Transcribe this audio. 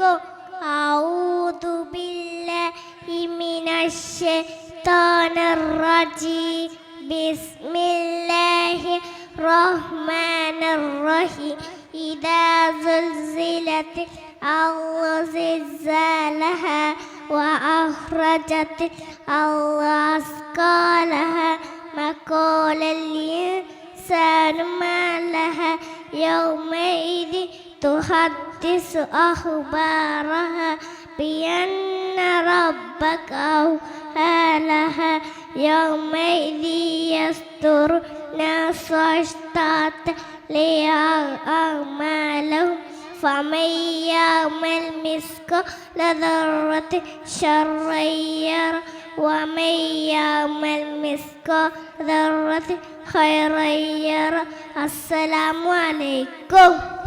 أعوذ بالله من الشيطان الرجيم. بسم الله الرحمن الرحيم. إذا زلزلت الأرض زلزالها وأخرجت الأرض أثقالها ما قال الإنسان ما لها يومئذ تحدث أخبارها بأن ربك أوحى لها يومئذ يصدر الناس أشتاتا ليعملهم فمن يعمل مثقال ذرة شرا يره ومن يعمل مثقال ذرة خيرا يره السلام عليكم.